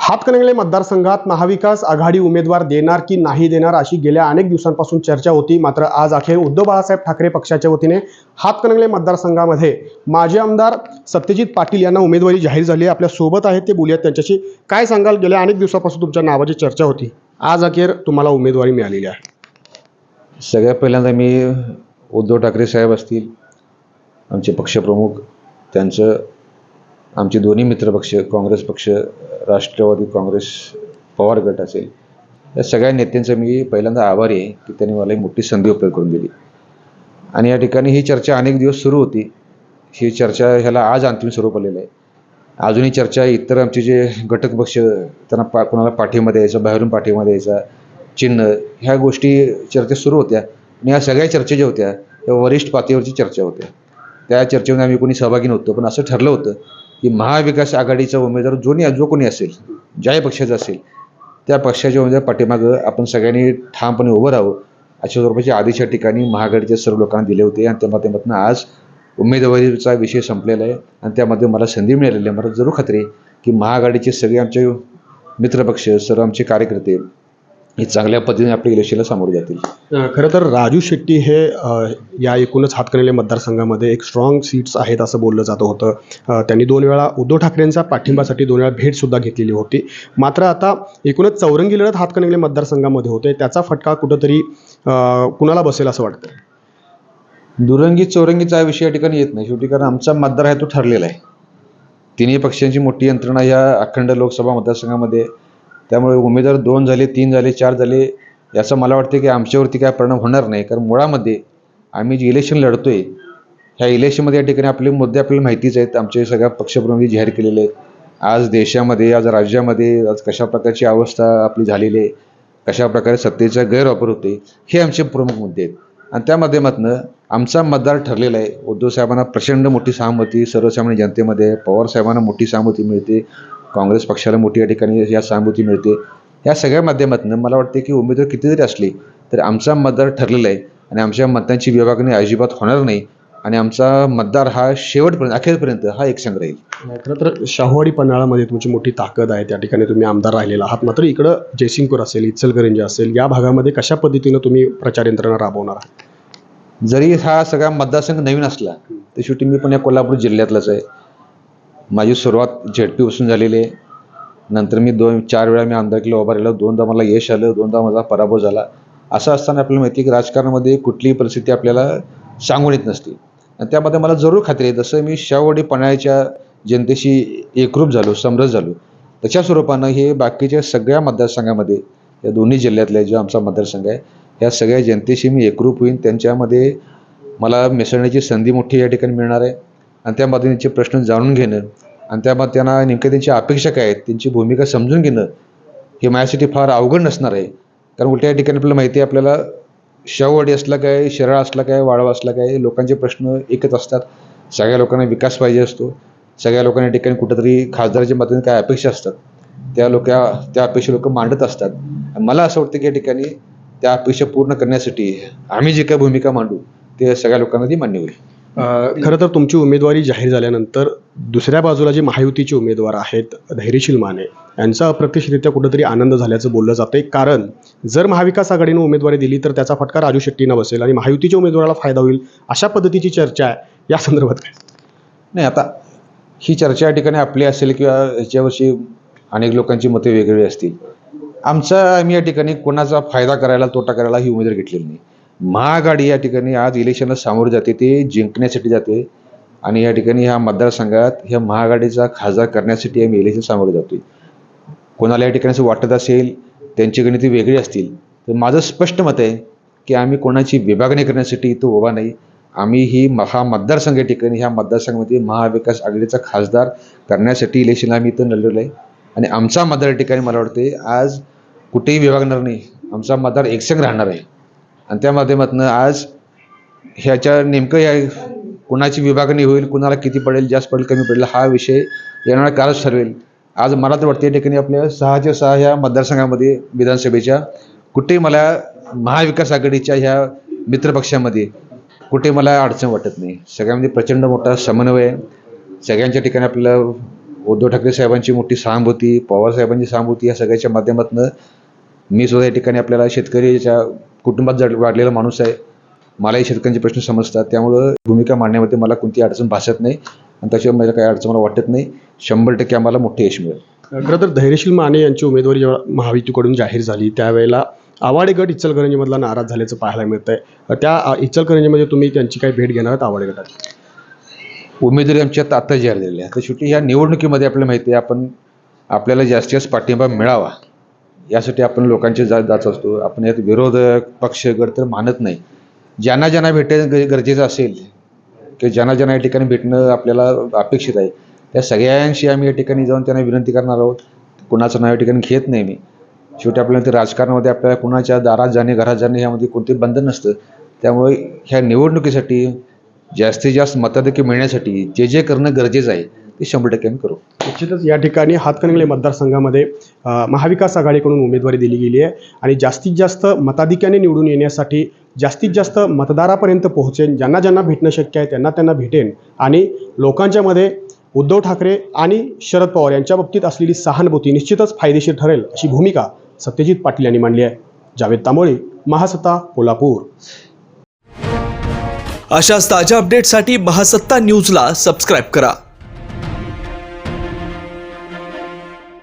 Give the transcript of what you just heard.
हातकणंगले मतदारसंघात महाविकास आघाडी उमेदवार देणार की नाही देणार अशी गेल्या अनेक दिवसांपासून चर्चा होती. मात्र आज अखेर उद्धव बाळासाहेब ठाकरे पक्षाच्या वतीने हातकणंगले मतदारसंघामध्ये माजी आमदार सत्यजित पाटील यांना उमेदवारी जाहीर झाली आहे. आपल्यासोबत आहेत ते बोलूयात त्यांच्याशी. काय सांगाल? गेल्या अनेक दिवसापासून तुमच्या नावाची चर्चा होती. आज अखेर तुम्हाला उमेदवारी मिळालेली आहे. सगळ्यात पहिल्यांदा मी उद्धव ठाकरे साहेब असतील आमचे पक्षप्रमुख त्यांचं आमचे दोन्ही मित्रपक्ष काँग्रेस पक्ष राष्ट्रवादी काँग्रेस पवार गट असेल या सगळ्या नेत्यांचं मी पहिल्यांदा आभारी आहे की त्यांनी मला एक मोठी संधी उपयोग करून दिली. आणि या ठिकाणी ही चर्चा अनेक दिवस सुरू होती. ही चर्चा ह्याला आज अंतिम स्वरूप आलेलं आहे. अजूनही चर्चा इतर आमचे जे घटक पक्ष त्यांना पा कोणाला पाठीमध्ये यायचं बाहेरून पाठीमध्ये यायचा चिन्ह ह्या गोष्टी चर्चा सुरू होत्या. आणि या सगळ्या चर्चा ज्या होत्या त्या वरिष्ठ पातळीवरची चर्चा होत्या. त्या चर्चेमध्ये आम्ही कोणी सहभागी नव्हतो पण असं ठरलं होतं की महाविकास आघाडीचा उमेदवार जोनी जो कोणी असेल ज्याही पक्षाचा असेल त्या पक्षाच्या उमेदवार पाठीमागं आपण सगळ्यांनी ठामपणे उभं राहावं. अशा स्वरूपाच्या आधीच्या ठिकाणी महाआघाडीच्या सर्व लोकांना दिले होते आणि त्या माध्यमातून आज उमेदवारीचा विषय संपलेला आहे. आणि त्यामध्ये मला संधी मिळालेली आहे. मला जरूर खात्री आहे की महाआघाडीचे सगळे आमचे मित्रपक्ष सर्व आमचे कार्यकर्ते हे चांगल्या पद्धतीने आपल्या इलेक्शनला सामोरे जातील. खरं तर राजू शेट्टी हे या एकूणच हातकणंगले मतदारसंघामध्ये एक स्ट्रॉंग सीट्स आहेत असं बोललं जातं होतं. त्यांनी दोन वेळा उद्धव ठाकरेंचा पाठिंबासाठी दोन वेळा भेटसुद्धा घेतलेली होती. मात्र आता एकूणच चौरंगी लढत हातकणंगले मतदारसंघामध्ये होते. त्याचा फटका कुठंतरी कुणाला बसेल असं वाटतं दुरंगी चौरंगीचा हा विषय या ठिकाणी येत नाही. शेवटी कारण आमचा मतदार आहे तो ठरलेला आहे. तिन्ही पक्षांची मोठी यंत्रणा या अखंड लोकसभा मतदारसंघामध्ये त्यामुळे उमेदवार दोन झाले तीन झाले चार झाले याचं मला वाटतं की आमच्यावरती काय परिणाम होणार नाही. कारण मुळामध्ये आम्ही जे इलेक्शन लढतोय ह्या इलेक्शनमध्ये या ठिकाणी आपले मुद्दे आपल्याला माहितीच आहेत. आमचे सगळ्या पक्षप्रमुख जाहीर केलेले आहेत. आज देशामध्ये आज राज्यामध्ये आज कशा प्रकारची अवस्था आपली झालेली आहे कशा प्रकारे सत्तेचा गैरवापर होते हे आमचे प्रमुख मुद्दे आहेत. आणि त्या माध्यमातून आमचा मतदार ठरलेला आहे. उद्धव साहेबांना प्रचंड मोठी सहमती सर्वसामान्य जनतेमध्ये पवार साहेबांना मोठी सहमती मिळते. काँग्रेस पक्षाला मोठी या ठिकाणी या सहानुभूती मिळते. या सगळ्या माध्यमातून मला वाटते की उमेदवार किती जरी असले तरी आमचा मतदार ठरलेला आहे आणि आमच्या मतांची विभागणी अजिबात होणार नाही आणि आमचा मतदार हा शेवटपर्यंत अखेरपर्यंत हा एकसंघ राहील. खरं तर शाहूवाडी पन्हाळामध्ये तुमची मोठी ताकद आहे त्या ठिकाणी तुम्ही आमदार राहिलेला आहात. मात्र इकडं जयसिंगपूर असेल इचलकरंजी असेल या भागामध्ये कशा पद्धतीनं तुम्ही प्रचार यंत्रणा राबवणार आहात? जरी हा सगळा मतदारसंघ नवीन असला तर शेवटी मी पण या कोल्हापूर जिल्ह्यातलाच आहे. माझी सुरुवात झेडपीपासून झालेली आहे. नंतर मी दोन चार वेळा मी आमदारकीला उभा राहिलो. दोनदा मला यश आलं दोनदा माझा पराभव झाला. असं असताना आपल्याला माहिती आहे की राजकारणामध्ये कुठलीही परिस्थिती आपल्याला सांगून येत नसते. आणि त्यामध्ये मला जरूर खात्री आहे जसं मी शेवटी पन्हाळ्याच्या जनतेशी एकरूप झालो समरस झालो. त्याच्या स्वरूपानं हे बाकीच्या सगळ्या मतदारसंघामध्ये या दोन्ही जिल्ह्यातल्या जो आमचा मतदारसंघ आहे या सगळ्या जनतेशी मी एकरूप होईन. त्यांच्यामध्ये मला मिसळण्याची संधी मोठी या ठिकाणी मिळणार आहे. आणि त्यामध्ये त्यांचे प्रश्न जाणून घेणं आणि त्यामध्ये त्यांना नेमक्या त्यांची अपेक्षा काय आहेत त्यांची भूमिका समजून घेणं हे माझ्यासाठी फार अवघड नसणार आहे. कारण उलट्या या ठिकाणी आपल्याला माहिती आहे आपल्याला शाहूवाडी असला काय शिराळा असला काय वाळवा असला काय लोकांचे प्रश्न एकच असतात. सगळ्या लोकांना विकास पाहिजे असतो. सगळ्या लोकांना या ठिकाणी कुठंतरी खासदाराच्या मदतीने काय अपेक्षा असतात. त्या लोक त्या अपेक्षा लोक मांडत असतात. आणि मला असं वाटतं की या ठिकाणी त्या अपेक्षा पूर्ण करण्यासाठी आम्ही जी काय भूमिका मांडू ते सगळ्या लोकांना ती मान्य होईल. खरं तर तुमची उमेदवारी जाहीर झाल्यानंतर दुसऱ्या बाजूला जे महायुतीचे उमेदवार आहेत धैर्यशील माने यांचा अप्रत्यक्षरित्या कुठंतरी आनंद झाल्याचं बोललं जातंय. कारण जर महाविकास आघाडीनं उमेदवारी दिली तर त्याचा फटका राजू शेट्टींना बसेल आणि महायुतीच्या उमेदवाराला फायदा होईल अशा पद्धतीची चर्चा आहे. या संदर्भात काय? नाही आता ही चर्चा या ठिकाणी आपली असेल किंवा याच्यावरची अनेक लोकांची मते वेगवेगळी असतील. आमचा आम्ही या ठिकाणी कोणाचा फायदा करायला तोटा करायला ही उमेदवारी घेतलेली नाही. महाआघाडी या ठिकाणी आज इलेक्शनला सामोरे जाते ते जिंकण्यासाठी जाते. आणि या ठिकाणी ह्या मतदारसंघात ह्या महाआघाडीचा खासदार करण्यासाठी आम्ही इलेक्शन सामोरे जातोय. कोणाला या ठिकाणी असं वाटत असेल त्यांची गणिती वेगळी असतील तर माझं स्पष्ट मत आहे की आम्ही कोणाची विभागणी करण्यासाठी इथं उभा नाही. आम्ही ही महा मतदारसंघ या ठिकाणी ह्या मतदारसंघामध्ये महाविकास आघाडीचा खासदार करण्यासाठी इलेक्शनला आम्ही इथं लढलेलो आहे आणि आमचा मतदार ठिकाणी मला वाटते आज कुठेही विभागणार नाही. आमचा मतदार एकसंघ राहणार आहे. आणि त्या माध्यमातून आज ह्याच्या नेमकं या कुणाची विभागणी होईल कुणाला किती पडेल जास्त पडेल कमी पडेल हा विषय येणारा काळच ठरवेल. आज मला तर वाटते या ठिकाणी आपल्या सहाच्या सहा ह्या मतदारसंघामध्ये विधानसभेच्या कुठे मला महाविकास आघाडीच्या ह्या मित्रपक्षामध्ये कुठे मला अडचण वाटत नाही. सगळ्यामध्ये प्रचंड मोठा समन्वय आहे. सगळ्यांच्या ठिकाणी आपल्याला उद्धव ठाकरे साहेबांची मोठी सहानुभूती पवार साहेबांची सहानुभूती या सगळ्याच्या माध्यमातून मी सुद्धा या ठिकाणी आपल्याला शेतकरीच्या कुटुंबात जड वाढलेला माणूस आहे मलाही शेतकऱ्यांचे प्रश्न समजतात. त्यामुळं भूमिका मांडण्यामध्ये मला कोणती अडचण भासत नाही आणि त्याच्यावर मला काही अडचण मला वाटत नाही. शंभर टक्के आम्हाला मोठे यश मिळेल. खरं तर धैर्यशील माने यांची उमेदवारी जेव्हा महायुतीकडून जाहीर झाली त्यावेळेला आवाडे गट इचलकरंजीमधला नाराज झाल्याचं पाहायला मिळतंय. त्या अ, इचलकरंजीमध्ये तुम्ही त्यांची काही भेट घेणार आहात आवाडे गटाची उमेदवारी आमची आता आता जाहीर झालेली आहे. तर शेवटी ह्या निवडणुकीमध्ये आपल्याला माहिती आहे आपण आपल्याला जास्तीत जास्त पाठिंबा मिळावा. यासाठी आपण लोकांचे जात जात असतो. आपण यात विरोधक पक्ष गड तर मानत नाही. ज्यांना ज्यांना भेटणं गरजेचं असेल की ज्यांना ज्यांना या ठिकाणी भेटणं आपल्याला अपेक्षित आहे त्या सगळ्यांशी आम्ही या ठिकाणी जाऊन त्यांना विनंती करणार आहोत. कुणाचं नाव या ठिकाणी घेत नाही मी. शेवटी आपल्याला ते राजकारणामध्ये आपल्याला कुणाच्या दारात जाणे घरात जाणे यामध्ये कोणते बंधन नसतं. त्यामुळे ह्या निवडणुकीसाठी जास्तीत जास्त मताधिक्य मिळण्यासाठी जे जे करणं गरजेचं आहे ते शंभर टक्के आम्ही करू. निश्चितच या ठिकाणी हातकणंगले मतदारसंघामध्ये महाविकास आघाडीकडून उमेदवारी दिली गेली आहे आणि जास्तीत जास्त मताधिक्याने निवडून येण्यासाठी जास्तीत जास्त मतदारापर्यंत पोहोचेन ज्यांना ज्यांना भेटणं शक्य आहे त्यांना त्यांना भेटेन आणि लोकांच्या मध्ये उद्धव ठाकरे आणि शरद पवार यांच्या बाबतीत असलेली सहानुभूती निश्चितच फायदेशीर ठरेल अशी भूमिका सत्यजित पाटील यांनी मांडली आहे. जावेद तांबोळी महासत्ता कोल्हापूर. अशाच ताज्या अपडेटसाठी महासत्ता न्यूजला सबस्क्राईब करा.